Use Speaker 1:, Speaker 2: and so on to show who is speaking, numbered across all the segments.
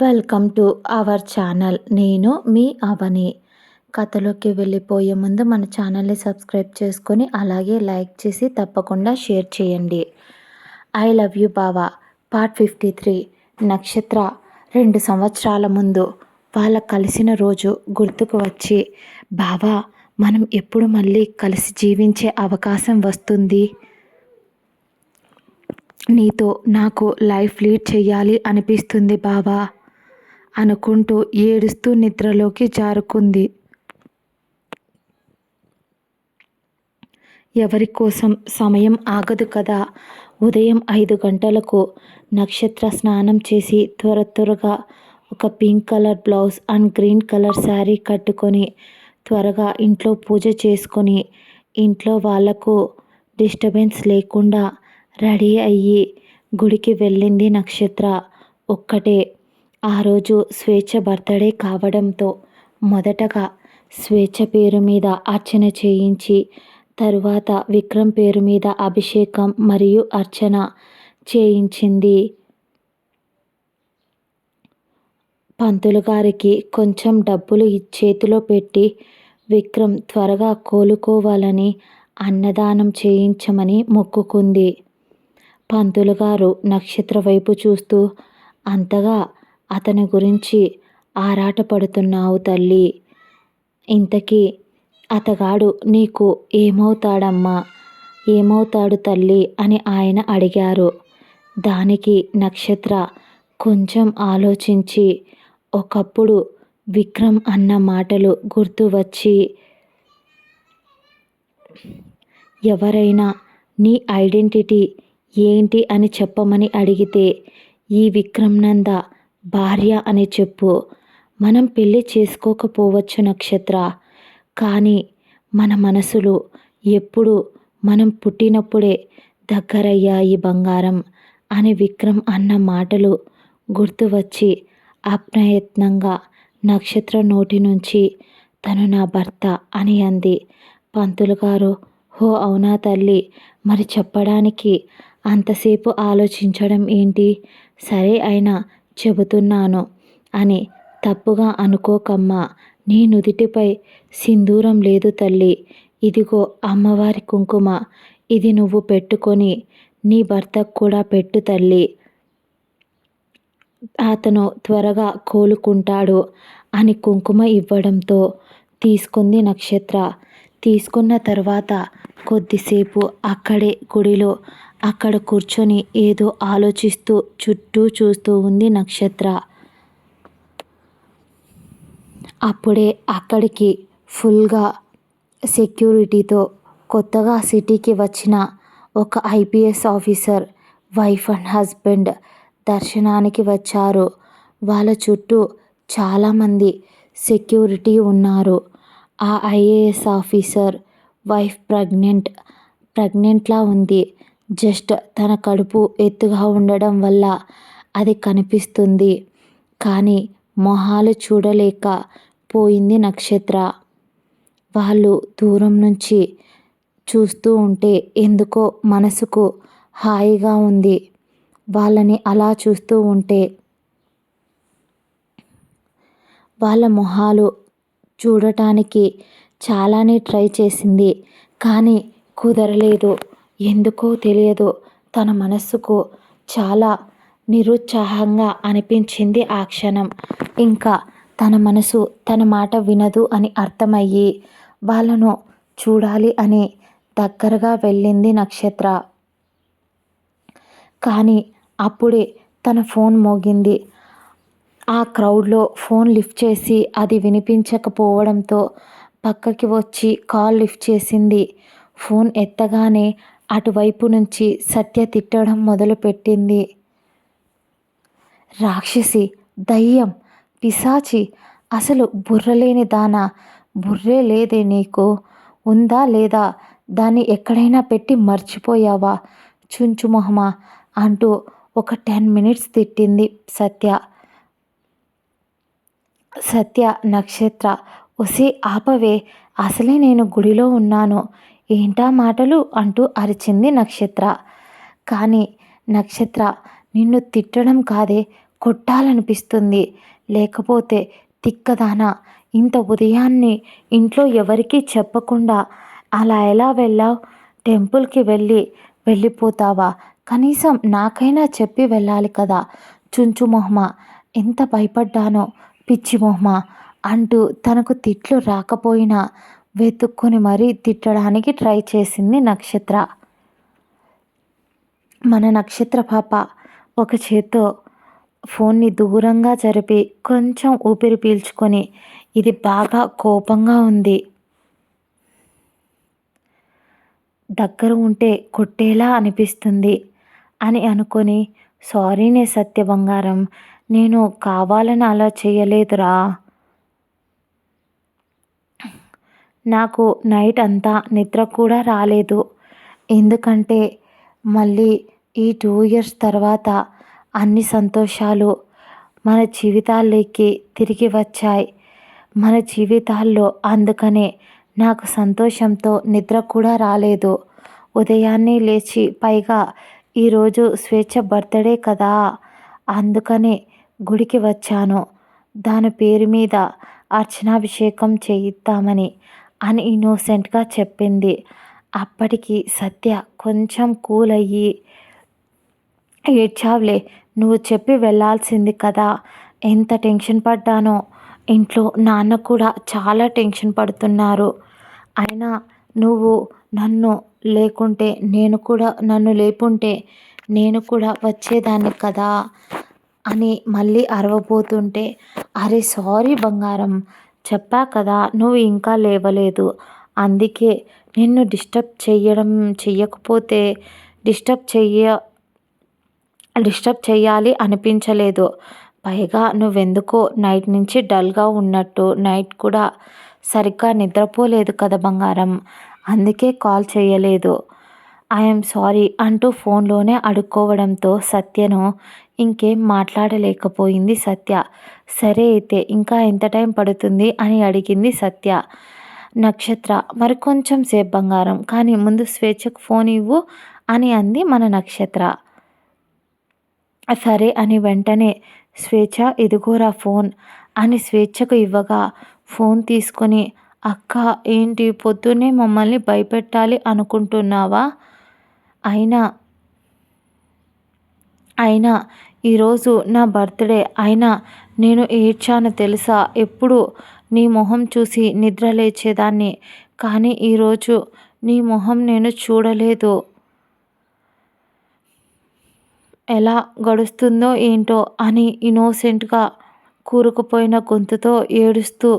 Speaker 1: Welcome to our channel. నేను మీ అవని. కథలోకి వెళ్ళిపోయే ముందు మన ఛానల్ని సబ్స్క్రైబ్ చేసుకొని అలాగే లైక్ చేసి తప్పకుండా షేర్ చేయండి. ఐ లవ్ యూ బావా. Part fifty three. నక్షత్ర. రెండు సంవత్సరాల ముందు వాళ్ళ కలిసిన రోజు గుర్తుకు వచ్చి బావా మనం ఎప్పుడు మళ్ళీ కలిసి జీవించే అవకాశం వస్తుంది? నీతో నాకు లైఫ్ లీడ్ చేయాలి అనిపిస్తుంది బావా. అనుకుంటూ ఏడుస్తూ నిద్రలోకి జారుకుంది. ఎవరి కోసం సమయం ఆగదు కదా? ఉదయం ఐదు గంటలకు నక్షత్ర స్నానం చేసి త్వర త్వరగా ఒక pink colour blouse and green colour sari కట్టుకొని త్వరగా ఇంట్లో పూజ చేసుకొని ఇంట్లో వాళ్ళకు డిస్టర్బెన్స్ లేకుండా రెడీ అయ్యి గుడికి వెళ్ళింది నక్షత్ర. ఒక్కటే ఆ రోజు స్వేచ్ఛ బర్త్డే కావడంతో మొదటగా స్వేచ్ఛ పేరు మీద అర్చన చేయించి తరువాత విక్రమ్ పేరు మీద అభిషేకం మరియు అర్చన చేయించింది. పంతులు గారికి కొంచెం డబ్బులు చేతిలో పెట్టి విక్రమ్ త్వరగా కోలుకోవాలని అన్నదానం చేయించమని మొక్కుకుంది. పంతులు గారు నక్షత్ర వైపు చూస్తూ అంతగా అతని గురించి ఆరాటపడుతున్నావు తల్లి. ఇంతకీ అతగాడు నీకు ఏమవుతాడమ్మా? ఏమవుతాడు తల్లి అని ఆయన అడిగారు. దానికి నక్షత్ర కొంచెం ఆలోచించి ఒకప్పుడు విక్రమ్ అన్న మాటలు గుర్తు వచ్చి ఎవరైనా నీ ఐడెంటిటీ ఏంటి అని చెప్పమని అడిగితే ఈ విక్రమ్నంద భార్య అని చెప్పు. మనం పెళ్ళి చేసుకోకపోవచ్చు నక్షత్ర. కానీ మన మనసులు ఎప్పుడు మనం పుట్టినప్పుడే దగ్గరయ్యాయి బంగారం అని విక్రమ్ అన్న మాటలు గుర్తు వచ్చి అప్రయత్నంగా నక్షత్ర నోటి నుంచి తను నా భర్త అని అంది. పంతులు గారు హో అవునా తల్లి మరి చెప్పడానికి అంతసేపు ఆలోచించడం ఏంటి? సరే అయినా చెబుతున్నాను అని తప్పుగా అనుకోకమ్మా. నీ నుదిటిపై సింధూరం లేదు తల్లి. ఇదిగో అమ్మవారి కుంకుమ. ఇది నువ్వు పెట్టుకొని నీ భర్తకు కూడా పెట్టు తల్లి. అతను త్వరగా కోలుకుంటాడు అని కుంకుమ ఇవ్వడంతో తీసుకుంది నక్షత్ర. తీసుకున్న తర్వాత కొద్దిసేపు అక్కడే గుడిలో అక్కడ కూర్చొని ఏదో ఆలోచిస్తూ చుట్టూ చూస్తూ ఉంది నక్షత్ర. అప్పుడే అక్కడికి ఫుల్గా సెక్యూరిటీతో కొత్తగా సిటీకి వచ్చిన ఒక IPS officer wife and husband దర్శనానికి వచ్చారు. వాళ్ళ చుట్టూ చాలామంది సెక్యూరిటీ ఉన్నారు. ఆ ఐఏఎస్ ఆఫీసర్ వైఫ్ ప్రెగ్నెంట్ ప్రెగ్నెంట్లా ఉంది. జస్ట్ తన కడుపు ఎత్తుగా ఉండడం వల్ల అది కనిపిస్తుంది. కానీ మొహాలు చూడలేక పోయింది నక్షత్ర. వాళ్ళు దూరం నుంచి చూస్తూ ఉంటే ఎందుకో మనసుకు హాయిగా ఉంది. వాళ్ళని అలా చూస్తూ ఉంటే వాళ్ళ మొహాలు చూడటానికి చాలానే ట్రై చేసింది కానీ కుదరలేదు. ఎందుకో తెలియదు. తన మనస్సుకు చాలా నిరుత్సాహంగా అనిపించింది ఆ క్షణం. ఇంకా తన మనసు తన మాట వినదు అని అర్థమయ్యి వాళ్ళను చూడాలి అని దగ్గరగా వెళ్ళింది నక్షత్ర. కానీ అప్పుడే తన ఫోన్ మోగింది. ఆ క్రౌడ్లో ఫోన్ లిఫ్ట్ చేసి అది వినిపించకపోవడంతో పక్కకి వచ్చి కాల్ లిఫ్ట్ చేసింది. ఫోన్ ఎత్తగానే అటువైపు నుంచి సత్య తిట్టడం మొదలుపెట్టింది. రాక్షసి దయ్యం పిశాచి అసలు బుర్రలేని దానా? బుర్రే లేదే నీకు? ఉందా లేదా? దాన్ని ఎక్కడైనా పెట్టి మర్చిపోయావా? చుంచు మొహమా? అంటూ ఒక టెన్ మినిట్స్ తిట్టింది సత్య. సత్య నక్షత్ర ఒసి ఆపవే అసలే నేను గుడిలో ఉన్నాను. ఏంటా మాటలు అంటూ అరిచింది నక్షత్ర. కానీ నక్షత్ర నిన్ను తిట్టడం కాదే కొట్టాలనిపిస్తుంది. లేకపోతే తిక్కదానా? ఇంత ఉదయాన్నే ఇంట్లో ఎవరికీ చెప్పకుండా అలా ఎలా వెళ్ళావు? టెంపుల్కి వెళ్ళి వెళ్ళిపోతావా? కనీసం నాకైనా చెప్పి వెళ్ళాలి కదా. చుంచు మొహమ ఎంత భయపడ్డానో పిచ్చి మొహమ అంటూ తనకు తిట్లు రాకపోయినా వెతుక్కొని మరీ తిట్టడానికి ట్రై చేసింది నక్షత్ర. మన నక్షత్ర పాప ఒక చేత్తో ఫోన్ని దూరంగా జరిపి కొంచెం ఊపిరి పీల్చుకొని ఇది బాగా కోపంగా ఉంది. దగ్గర ఉంటే కొట్టేలా అనిపిస్తుంది అని అనుకొని సారీనే సత్య బంగారం నేను కావాలని అలా చేయలేదురా. నాకు నైట్ అంతా నిద్ర కూడా రాలేదు. ఎందుకంటే మళ్ళీ ఈ టూ ఇయర్స్ తర్వాత అన్ని సంతోషాలు మన జీవితాల్లోకి తిరిగి వచ్చాయి. మన జీవితాల్లో అందుకనే నాకు సంతోషంతో నిద్ర కూడా రాలేదు. ఉదయాన్నే లేచి పైగా ఈరోజు స్వేచ్ఛ బర్త్డే కదా అందుకనే గుడికి వచ్చాను. దాని పేరు మీద అర్చనాభిషేకం చేయిద్దామని అని ఇన్నోసెంట్గా చెప్పింది. అప్పటికి సత్య కొంచెం కూల్ అయ్యి ఏడ్చావులే నువ్వు చెప్పి వెళ్ళాల్సింది కదా ఎంత టెన్షన్ పడ్డానో. ఇంట్లో నాన్న కూడా చాలా టెన్షన్ పడుతున్నారు. అయినా నువ్వు నన్ను లేకుంటే నేను కూడా నన్ను లేపుంటే నేను కూడా వచ్చేదాన్ని కదా అని మళ్ళీ అరవబోతుంటే అరే సారీ బంగారం చెప్పా కదా నువ్వు ఇంకా లేవలేదు. అందుకే నిన్ను డిస్టర్బ్ చేయడం చెయ్యకపోతే డిస్టర్బ్ చెయ్య డిస్టర్బ్ చెయ్యాలి అనిపించలేదు. పైగా నువ్వెందుకో నైట్ నుంచి డల్గా ఉన్నట్టు నైట్ కూడా సరిగ్గా నిద్రపోలేదు కదా బంగారం. అందుకే కాల్ చేయలేదు ఐఎమ్ సారీ అంటూ ఫోన్లోనే అడుక్కోవడంతో సత్యను ఇంకేం మాట్లాడలేకపోయింది సత్య. సరే అయితే ఇంకా ఎంత టైం పడుతుంది అని అడిగింది సత్య. నక్షత్ర మరి కొంచెం సేపు బంగారం కానీ ముందు స్వేచ్ఛకు ఫోన్ ఇవ్వు అని అంది మన నక్షత్ర. సరే అని వెంటనే స్వేచ్ఛ ఇదిగోరా ఫోన్ అని స్వేచ్ఛకు ఇవ్వగా ఫోన్ తీసుకొని అక్క ఏంటి పొద్దున్నే మమ్మల్ని భయపెట్టాలి అనుకుంటున్నావా? అయినా అయినా ఈరోజు నా బర్త్డే. అయినా నేను ఏడ్చాను తెలుసా? ఎప్పుడు నీ మొహం చూసి నిద్ర లేచేదాన్ని. కానీ ఈరోజు నీ మొహం నేను చూడలేదు. ఎలా గడుస్తుందో ఏంటో అని ఇన్నోసెంట్గా కూరుకుపోయిన గొంతుతో ఏడుస్తూ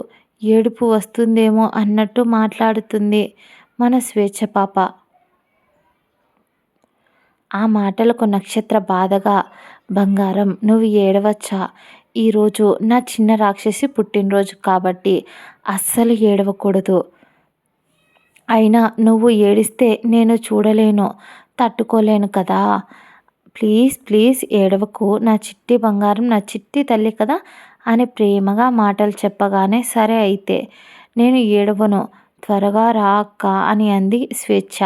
Speaker 1: ఏడుపు వస్తుందేమో అన్నట్టు మాట్లాడుతుంది మన స్వేచ్ఛ పాప. ఆ మాటలకు నక్షత్ర బాధగా బంగారం నువ్వు ఏడవచ్చా? ఈరోజు నా చిన్న రాక్షసి పుట్టినరోజు కాబట్టి అస్సలు ఏడవకూడదు. అయినా నువ్వు ఏడిస్తే నేను చూడలేను తట్టుకోలేను కదా? ప్లీజ్ ప్లీజ్ ఏడవకు. నా చిట్టి బంగారం నా చిట్టి తల్లి కదా? అని ప్రేమగా మాటలు చెప్పగానే సరే అయితే నేను ఏడవను. త్వరగా రా అక్క అని అంది స్వేచ్ఛ.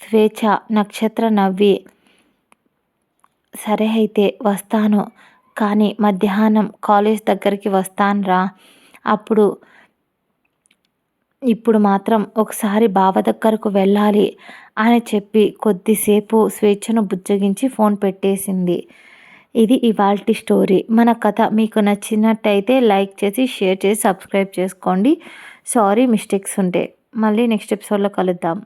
Speaker 1: స్వేచ్ఛ నక్షత్ర నవ్వి సరే అయితే వస్తాను. కానీ మధ్యాహ్నం కాలేజ్ దగ్గరికి వస్తానురా. అప్పుడు ఇప్పుడు మాత్రం ఒకసారి బావ దగ్గరకు వెళ్ళాలి అని చెప్పి కొద్దిసేపు స్వేచ్ఛను బుజ్జగించి ఫోన్ పెట్టేసింది. ఇది ఇవాల్టి స్టోరీ. మన కథ మీకు నచ్చినట్టయితే లైక్ చేసి షేర్ చేసి సబ్స్క్రైబ్ చేసుకోండి. సారీ మిస్టేక్స్ ఉంటే. మళ్ళీ నెక్స్ట్ ఎపిసోడ్లో కలుద్దాం.